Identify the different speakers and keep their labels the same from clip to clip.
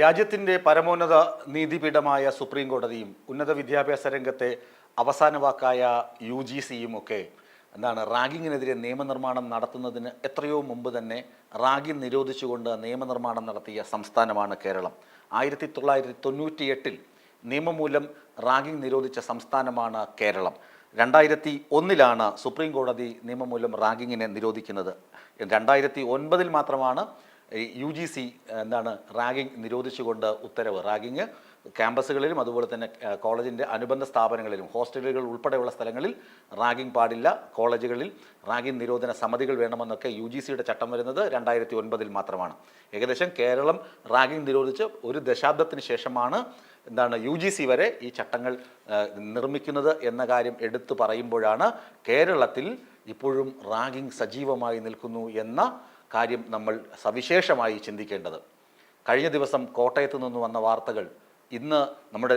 Speaker 1: രാജ്യത്തിന്റെ പരമോന്നത നീതിപീഠമായ സുപ്രീം കോടതിയും ഉന്നത വിദ്യാഭ്യാസ രംഗത്തെ അവസാന വാക്കായ യു ജി സിയും ഒക്കെ എന്താണ് റാഗിങ്ങിനെതിരെ നിയമനിർമ്മാണം നടത്തുന്നതിന് എത്രയോ മുമ്പ് തന്നെ റാഗിങ് നിരോധിച്ചുകൊണ്ട് നിയമനിർമ്മാണം നടത്തിയ സംസ്ഥാനമാണ് കേരളം. ആയിരത്തി തൊള്ളായിരത്തി തൊണ്ണൂറ്റി എട്ടിൽ നിയമം മൂലം റാഗിങ് നിരോധിച്ച സംസ്ഥാനമാണ് കേരളം. രണ്ടായിരത്തി ഒന്നിലാണ് സുപ്രീം കോടതി നിയമം മൂലം റാഗിങ്ങിനെ നിരോധിക്കുന്നത്. രണ്ടായിരത്തി ഒൻപതിൽ മാത്രമാണ് യു ജി സി എന്താണ് റാഗിംഗ് നിരോധിച്ചുകൊണ്ട് ഉത്തരവ്. റാഗിങ് ക്യാമ്പസുകളിലും അതുപോലെ തന്നെ കോളേജിന്റെ അനുബന്ധ സ്ഥാപനങ്ങളിലും ഹോസ്റ്റലുകൾ ഉൾപ്പെടെയുള്ള സ്ഥലങ്ങളിൽ റാഗിംഗ് പാടില്ല. കോളേജുകളിൽ റാഗിംഗ് നിരോധന സമിതികൾ വേണമെന്നൊക്കെ യു ജി സിയുടെ ചട്ടം വരുന്നത് രണ്ടായിരത്തി ഒൻപതിൽ മാത്രമാണ്. ഏകദേശം കേരളം റാഗിംഗ് നിരോധിച്ച് ഒരു ദശാബ്ദത്തിന് ശേഷമാണ് എന്താണ് യു ജി സി വരെ ഈ ചട്ടങ്ങൾ നിർമ്മിക്കുന്നത് എന്ന കാര്യം എടുത്തു പറയുമ്പോഴാണ് കേരളത്തിൽ ഇപ്പോഴും റാഗിംഗ് സജീവമായി നിൽക്കുന്നു എന്ന കാര്യം നമ്മൾ സവിശേഷമായി ചിന്തിക്കേണ്ടത്. കഴിഞ്ഞ ദിവസം കോട്ടയത്ത് നിന്ന് വന്ന വാർത്തകൾ ഇന്ന് നമ്മുടെ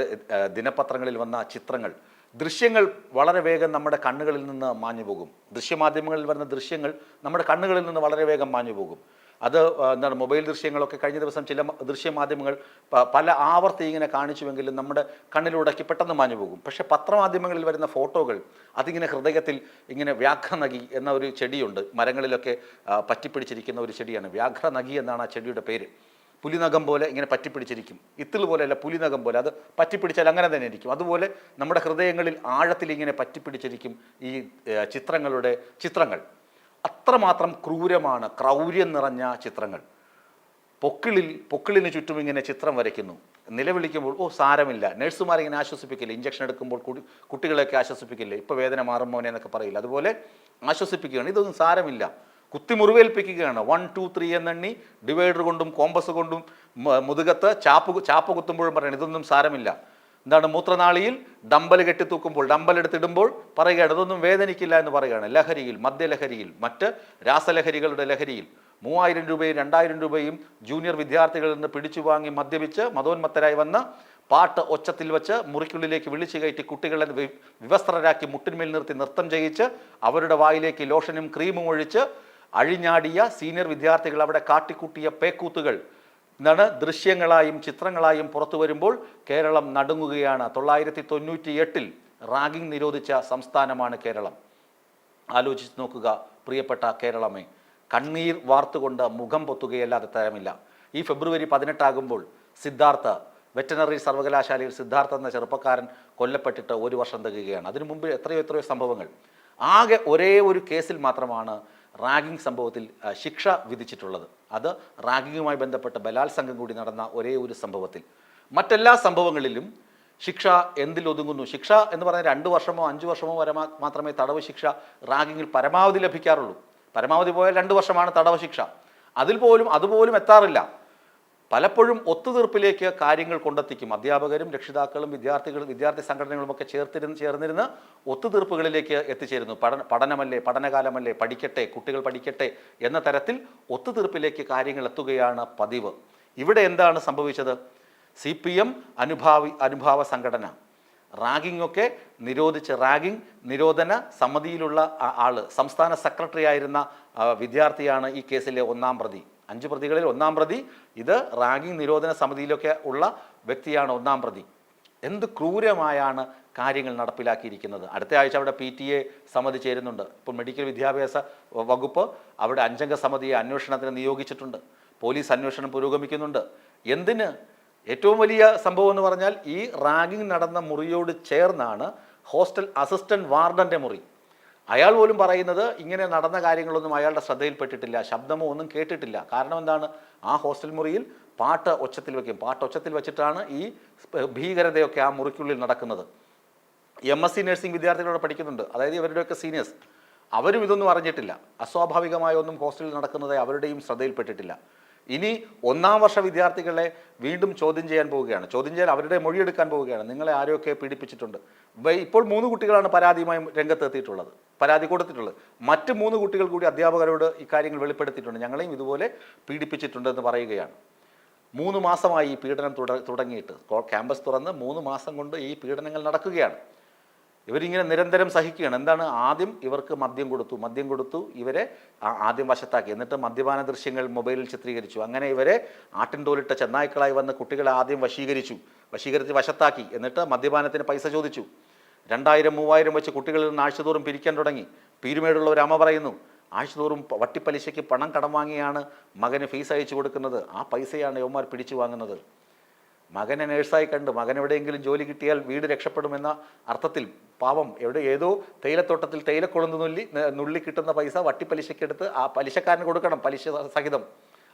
Speaker 1: ദിനപത്രങ്ങളിൽ വന്ന ചിത്രങ്ങൾ ദൃശ്യങ്ങൾ വളരെ വേഗം നമ്മുടെ കണ്ണുകളിൽ നിന്ന് മാഞ്ഞു പോകും ദൃശ്യമാധ്യമങ്ങളിൽ വരുന്ന ദൃശ്യങ്ങൾ നമ്മുടെ കണ്ണുകളിൽ നിന്ന് വളരെ വേഗം മാഞ്ഞു പോകും അത് എന്താണ് മൊബൈൽ ദൃശ്യങ്ങളൊക്കെ കഴിഞ്ഞ ദിവസം ചില ദൃശ്യ ദൃശ്യമാധ്യമങ്ങൾ പല ആവർത്തി ഇങ്ങനെ കാണിച്ചുവെങ്കിലും നമ്മുടെ കണ്ണിലൂടെക്ക് പെട്ടെന്ന് മാഞ്ഞു പോകും. പക്ഷെ പത്രമാധ്യമങ്ങളിൽ വരുന്ന ഫോട്ടോകൾ അതിങ്ങനെ ഹൃദയത്തിൽ ഇങ്ങനെ വ്യാഘ്രനഗി എന്ന ഒരു ചെടിയുണ്ട്. മരങ്ങളിലൊക്കെ പറ്റിപ്പിടിച്ചിരിക്കുന്ന ഒരു ചെടിയാണ്. വ്യാഘ്രനഗി എന്നാണ് ആ ചെടിയുടെ പേര്. പുലിനഖം പോലെ ഇങ്ങനെ പറ്റിപ്പിടിച്ചിരിക്കും. ഇത്തിൾ പോലെയല്ല പുലിനഖം പോലെ. അത് പറ്റിപ്പിടിച്ചാൽ അങ്ങനെ തന്നെ ഇരിക്കും. അതുപോലെ നമ്മുടെ ഹൃദയങ്ങളിൽ ആഴത്തിൽ ഇങ്ങനെ പറ്റിപ്പിടിച്ചിരിക്കും ഈ ചിത്രങ്ങളുടെ ചിത്രങ്ങൾ. അത്രമാത്രം ക്രൂരമാണ് ക്രൗര്യം നിറഞ്ഞ ചിത്രങ്ങൾ. പൊക്കിളിൽ പൊക്കിളിന് ചുറ്റും ഇങ്ങനെ ചിത്രം വരയ്ക്കുന്നു. നിലവിളിക്കുമ്പോൾ ഓ സാരമില്ല. നഴ്സുമാരിങ്ങനെ ആശ്വസിപ്പിക്കില്ല? ഇഞ്ചക്ഷൻ എടുക്കുമ്പോൾ കുടി കുട്ടികളെയൊക്കെ ആശ്വസിപ്പിക്കില്ലേ? ഇപ്പോൾ വേദന മാറും എന്നൊക്കെ പറയില്ല? അതുപോലെ ആശ്വസിപ്പിക്കുകയാണ്. ഇതൊന്നും സാരമില്ല. കുത്തി മുറിവേൽപ്പിക്കുകയാണ്. വൺ ടു ത്രീ എന്നെണ്ണി ഡിവൈഡർ കൊണ്ടും കോമ്പസ് കൊണ്ടും മുതുകത്ത് ചാപ്പ് ചാപ്പ് കുത്തുമ്പോഴും പറയണം ഇതൊന്നും സാരമില്ല. എന്താണ് മൂത്രനാളിയിൽ ഡമ്പൽ കെട്ടിത്തൂക്കുമ്പോൾ ഡമ്പൽ എടുത്തിടുമ്പോൾ പറയുകയാണ് ഇതൊന്നും വേദനിക്കില്ല എന്ന് പറയുകയാണ്. ലഹരിയിൽ മദ്യലഹരിയിൽ മറ്റ് രാസലഹരികളുടെ ലഹരിയിൽ മൂവായിരം രൂപയും രണ്ടായിരം രൂപയും ജൂനിയർ വിദ്യാർത്ഥികളിൽ നിന്ന് പിടിച്ചു വാങ്ങി മദ്യപിച്ച് മതോന്മത്തരായി വന്ന് പാട്ട് ഒച്ചത്തിൽ വെച്ച് മുറിക്കുള്ളിലേക്ക് വിളിച്ചു കയറ്റി കുട്ടികളെ വിവസ്ത്രരാക്കി മുട്ടിന്മേൽ നിർത്തി നൃത്തം ചെയ്യിച്ച് അവരുടെ വായിലേക്ക് ലോഷനും ക്രീമും ഒഴിച്ച് അഴിഞ്ഞാടിയ സീനിയർ വിദ്യാർത്ഥികൾ അവിടെ കാട്ടിക്കൂട്ടിയ പേക്കൂത്തുകൾ എന്താണ് ദൃശ്യങ്ങളായും ചിത്രങ്ങളായും പുറത്തു വരുമ്പോൾ കേരളം നടുങ്ങുകയാണ്. തൊള്ളായിരത്തി തൊണ്ണൂറ്റി എട്ടിൽ റാഗിംഗ് നിരോധിച്ച സംസ്ഥാനമാണ് കേരളം. ആലോചിച്ച് നോക്കുക പ്രിയപ്പെട്ട കേരളമേ. കണ്ണീർ വാർത്തുകൊണ്ട് മുഖം പൊത്തുകയല്ലാതെ തരമില്ല. ഈ ഫെബ്രുവരി പതിനെട്ടാകുമ്പോൾ സിദ്ധാർത്ഥ വെറ്റനറി സർവകലാശാലയിൽ സിദ്ധാർത്ഥ എന്ന ചെറുപ്പക്കാരൻ കൊല്ലപ്പെട്ടിട്ട് ഒരു വർഷം തികയുകയാണ്. അതിനു മുമ്പ് എത്രയോ എത്രയോ സംഭവങ്ങൾ. ആകെ ഒരേ ഒരു കേസിൽ മാത്രമാണ് റാഗിംഗ് സംഭവത്തിൽ ശിക്ഷ വിധിച്ചിട്ടുള്ളത്. അത് റാഗിങ്ങുമായി ബന്ധപ്പെട്ട ബലാത്സംഗം കൂടി നടന്ന ഒരേ ഒരു സംഭവത്തിൽ. മറ്റെല്ലാ സംഭവങ്ങളിലും ശിക്ഷ എന്തിൽ ഒതുങ്ങുന്നു ശിക്ഷ എന്ന് പറഞ്ഞാൽ രണ്ട് വർഷമോ അഞ്ച് വർഷമോ വരെ മാത്രമേ തടവ് ശിക്ഷ റാഗിങ്ങിൽ പരമാവധി ലഭിക്കാറുള്ളൂ. പരമാവധി പോയാൽ രണ്ട് വർഷമാണ് തടവ് ശിക്ഷ. അതിൽ പോലും അതുപോലും എത്താറില്ല. പലപ്പോഴും ഒത്തുതീർപ്പിലേക്ക് കാര്യങ്ങൾ കൊണ്ടെത്തിക്കും. അധ്യാപകരും രക്ഷിതാക്കളും വിദ്യാർത്ഥികളും വിദ്യാർത്ഥി സംഘടനകളും ഒക്കെ ചേർത്തിരുന്ന് ചേർന്നിരുന്ന് ഒത്തുതീർപ്പുകളിലേക്ക് എത്തിച്ചേരുന്നു. പഠന പഠനമല്ലേ പഠനകാലമല്ലേ പഠിക്കട്ടെ കുട്ടികൾ പഠിക്കട്ടെ എന്ന തരത്തിൽ ഒത്തുതീർപ്പിലേക്ക് കാര്യങ്ങൾ എത്തുകയാണ് പതിവ്. ഇവിടെ എന്താണ് സംഭവിച്ചത്? സി പി എം അനുഭാവി അനുഭാവ സംഘടന. റാഗിംഗ് ഒക്കെ നിരോധിച്ച് റാഗിംഗ് നിരോധന സമിതിയിലുള്ള ആൾ സംസ്ഥാന സെക്രട്ടറി ആയിരുന്ന വിദ്യാർത്ഥിയാണ് ഈ കേസിലെ ഒന്നാം പ്രതി. അഞ്ച് പ്രതികളിൽ ഒന്നാം പ്രതി. ഇത് റാഗിംഗ് നിരോധന സമിതിയിലൊക്കെ ഉള്ള വ്യക്തിയാണ് ഒന്നാം പ്രതി. എന്ത് ക്രൂരമായാണ് കാര്യങ്ങൾ നടപ്പിലാക്കിയിരിക്കുന്നത്? അടുത്ത ആഴ്ച അവിടെ പി ടി എ സമിതി ചേരുന്നുണ്ട്. ഇപ്പോൾ മെഡിക്കൽ വിദ്യാഭ്യാസ വകുപ്പ് അവിടെ അഞ്ചംഗ സമിതിയെ അന്വേഷണത്തിന് നിയോഗിച്ചിട്ടുണ്ട്. പോലീസ് അന്വേഷണം പുരോഗമിക്കുന്നുണ്ട്. എന്തിന്? ഏറ്റവും വലിയ സംഭവം എന്ന് പറഞ്ഞാൽ ഈ റാഗിംഗ് നടന്ന മുറിയോട് ചേർന്നാണ് ഹോസ്റ്റൽ അസിസ്റ്റന്റ് വാർഡന്റെ മുറി. അയാൾ പോലും പറയുന്നത് ഇങ്ങനെ നടന്ന കാര്യങ്ങളൊന്നും അയാളുടെ ശ്രദ്ധയിൽപ്പെട്ടിട്ടില്ല ശബ്ദമോ ഒന്നും കേട്ടിട്ടില്ല. കാരണം എന്താണ്? ആ ഹോസ്റ്റൽ മുറിയിൽ പാട്ട് ഒച്ചത്തിൽ വെക്കും. പാട്ട് ഒച്ചത്തിൽ വെച്ചിട്ടാണ് ഈ ഭീകരതയൊക്കെ ആ മുറിക്കുള്ളിൽ നടക്കുന്നത്. എം എസ് സി നഴ്സിംഗ് വിദ്യാർത്ഥികളോട് പഠിക്കുന്നുണ്ട്. അതായത് ഇവരുടെയൊക്കെ സീനിയേഴ്സ് അവരും ഇതൊന്നും അറിഞ്ഞിട്ടില്ല. അസ്വാഭാവികമായ ഒന്നും ഹോസ്റ്റലിൽ നടക്കുന്നത് അവരുടെയും ശ്രദ്ധയിൽപ്പെട്ടിട്ടില്ല. ഇനി ഒന്നാം വർഷ വിദ്യാർത്ഥികളെ വീണ്ടും ചോദ്യം ചെയ്യാൻ പോവുകയാണ്. ചോദ്യം ചെയ്യാൻ അവരുടെ മൊഴിയെടുക്കാൻ പോവുകയാണ്. നിങ്ങളെ ആരെയൊക്കെ പീഡിപ്പിച്ചിട്ടുണ്ട്? ഇപ്പോൾ മൂന്ന് കുട്ടികളാണ് പരാതിയുമായി രംഗത്തെത്തിയിട്ടുള്ളത്. പരാതി കൊടുത്തിട്ടുള്ളത്. മറ്റ് മൂന്ന് കുട്ടികൾ കൂടി അധ്യാപകരോട് ഇക്കാര്യങ്ങൾ വെളിപ്പെടുത്തിയിട്ടുണ്ട്. ഞങ്ങളെയും ഇതുപോലെ പീഡിപ്പിച്ചിട്ടുണ്ടെന്ന് പറയുകയാണ്. മൂന്ന് മാസമായി ഈ പീഡനം തുട തുടങ്ങിയിട്ട്. ക്യാമ്പസ് തുറന്ന് മൂന്ന് മാസം കൊണ്ട് ഈ പീഡനങ്ങൾ നടക്കുകയാണ്. ഇവരിങ്ങനെ നിരന്തരം സഹിക്കുകയാണ്. എന്താണ്? ആദ്യം ഇവർക്ക് മദ്യം കൊടുത്തു. മദ്യം കൊടുത്തു ഇവരെ ആദ്യം വശത്താക്കി. എന്നിട്ട് മദ്യപാന ദൃശ്യങ്ങൾ മൊബൈലിൽ ചിത്രീകരിച്ചു. അങ്ങനെ ഇവരെ ആട്ടിൻതോലിട്ട ചെന്നായ്ക്കളായി വന്ന കുട്ടികളെ ആദ്യം വശീകരിച്ചു. വശീകരിച്ച് വശത്താക്കി. എന്നിട്ട് മദ്യപാനത്തിന് പൈസ ചോദിച്ചു. രണ്ടായിരം മൂവായിരം വെച്ച് കുട്ടികളിൽ നിന്ന് ആഴ്ചതോറും പിരിക്കാൻ തുടങ്ങി. പീരുമേടുള്ള ഒരു അമ്മ പറയുന്നു ആഴ്ചതോറും വട്ടിപ്പലിശയ്ക്ക് പണം കടം വാങ്ങിയാണ് മകന് ഫീസ് അയച്ചു കൊടുക്കുന്നത്. ആ പൈസയാണ് യവന്മാർ പിടിച്ചു വാങ്ങുന്നത്. മകനെ നേഴ്സായി കണ്ട് മകൻ എവിടെയെങ്കിലും ജോലി കിട്ടിയാൽ വീട് രക്ഷപ്പെടുമെന്ന അർത്ഥത്തിൽ പാവം എവിടെ ഏതോ തേയിലത്തോട്ടത്തിൽ തേയിലക്കൊളുന്ന് നുള്ളി നുള്ളി കിട്ടുന്ന പൈസ വട്ടിപ്പലിശക്കെടുത്ത് ആ പലിശക്കാരന് കൊടുക്കണം പലിശ സഹിതം.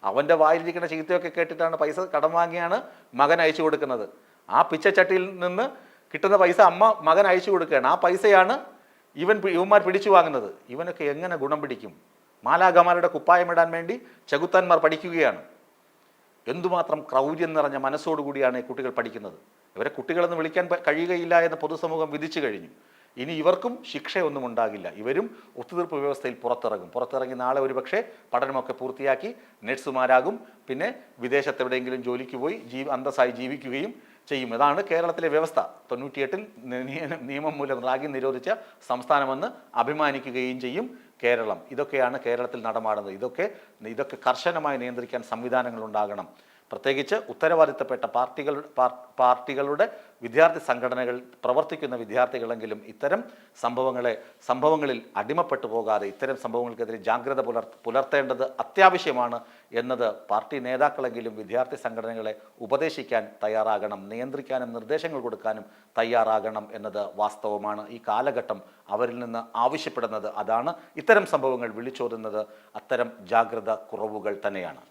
Speaker 1: അവന്റെ വായിലിരിക്കുന്ന ചീത്തയൊക്കെ കേട്ടിട്ടാണ് പൈസ കടം വാങ്ങിയാണ് മകൻ അയച്ചു കൊടുക്കുന്നത്. ആ പിച്ചച്ചട്ടിയിൽ നിന്ന് കിട്ടുന്ന പൈസ അമ്മ മകൻ അയച്ചു കൊടുക്കുകയാണ്. ആ പൈസയാണ് ഇവൻ ഇവന്മാർ പിടിച്ചു വാങ്ങുന്നത്. ഇവനൊക്കെ എങ്ങനെ ഗുണം പിടിക്കും? മാലാഗമാരുടെ കുപ്പായമിടാൻ വേണ്ടി ചെകുത്താന്മാർ പഠിക്കുകയാണ്. എന്തുമാത്രം ക്രൗര്യം നിറഞ്ഞ മനസ്സോടുകൂടിയാണ് ഈ കുട്ടികൾ പഠിക്കുന്നത്? ഇവരെ കുട്ടികളെന്ന് വിളിക്കാൻ കഴിയുകയില്ല എന്ന് പൊതുസമൂഹം വിധിച്ചു കഴിഞ്ഞു. ഇനി ഇവർക്കും ശിക്ഷയൊന്നും ഉണ്ടാകില്ല. ഇവരും ഒത്തുതീർപ്പ് വ്യവസ്ഥയിൽ പുറത്തിറങ്ങും. പുറത്തിറങ്ങി നാളെ ഒരുപക്ഷെ പഠനമൊക്കെ പൂർത്തിയാക്കി നഴ്സുമാരാകും. പിന്നെ വിദേശത്തെവിടെയെങ്കിലും ജോലിക്ക് പോയി ജീ അന്തസ്സായി ജീവിക്കുകയും ചെയ്യും. ഇതാണ് കേരളത്തിലെ വ്യവസ്ഥ. തൊണ്ണൂറ്റിയെട്ടിൽ നിയമം മൂലം റാഗി നിരോധിച്ച സംസ്ഥാനമെന്ന് അഭിമാനിക്കുകയും ചെയ്യും കേരളം. ഇതൊക്കെയാണ് കേരളത്തിൽ നടമാടുന്നത്. ഇതൊക്കെ ഇതൊക്കെ കർശനമായി നിയന്ത്രിക്കാൻ സംവിധാനങ്ങൾ ഉണ്ടാകണം. പ്രത്യേകിച്ച് ഉത്തരവാദിത്തപ്പെട്ട പാർട്ടികൾ പാർട്ടികളുടെ വിദ്യാർത്ഥി സംഘടനകൾ പ്രവർത്തിക്കുന്ന വിദ്യാർത്ഥികളെങ്കിലും ഇത്തരം സംഭവങ്ങളെ സംഭവങ്ങളിൽ അടിമപ്പെട്ടു പോകാതെ ഇത്തരം സംഭവങ്ങൾക്കെതിരെ ജാഗ്രത പുലർ പുലർത്തേണ്ടത് അത്യാവശ്യമാണ് എന്നത് പാർട്ടി നേതാക്കളെങ്കിലും വിദ്യാർത്ഥി സംഘടനകളെ ഉപദേശിക്കാൻ തയ്യാറാകണം നിയന്ത്രിക്കാനും നിർദ്ദേശങ്ങൾ കൊടുക്കാനും തയ്യാറാകണം എന്നത് വാസ്തവമാണ് ഈ കാലഘട്ടം അവരിൽ നിന്ന് ആവശ്യപ്പെടുന്നത്. അതാണ് ഇത്തരം സംഭവങ്ങൾ വിളിച്ചോതുന്നത്. അത്തരം ജാഗ്രത കുറവുകൾ തന്നെയാണ്.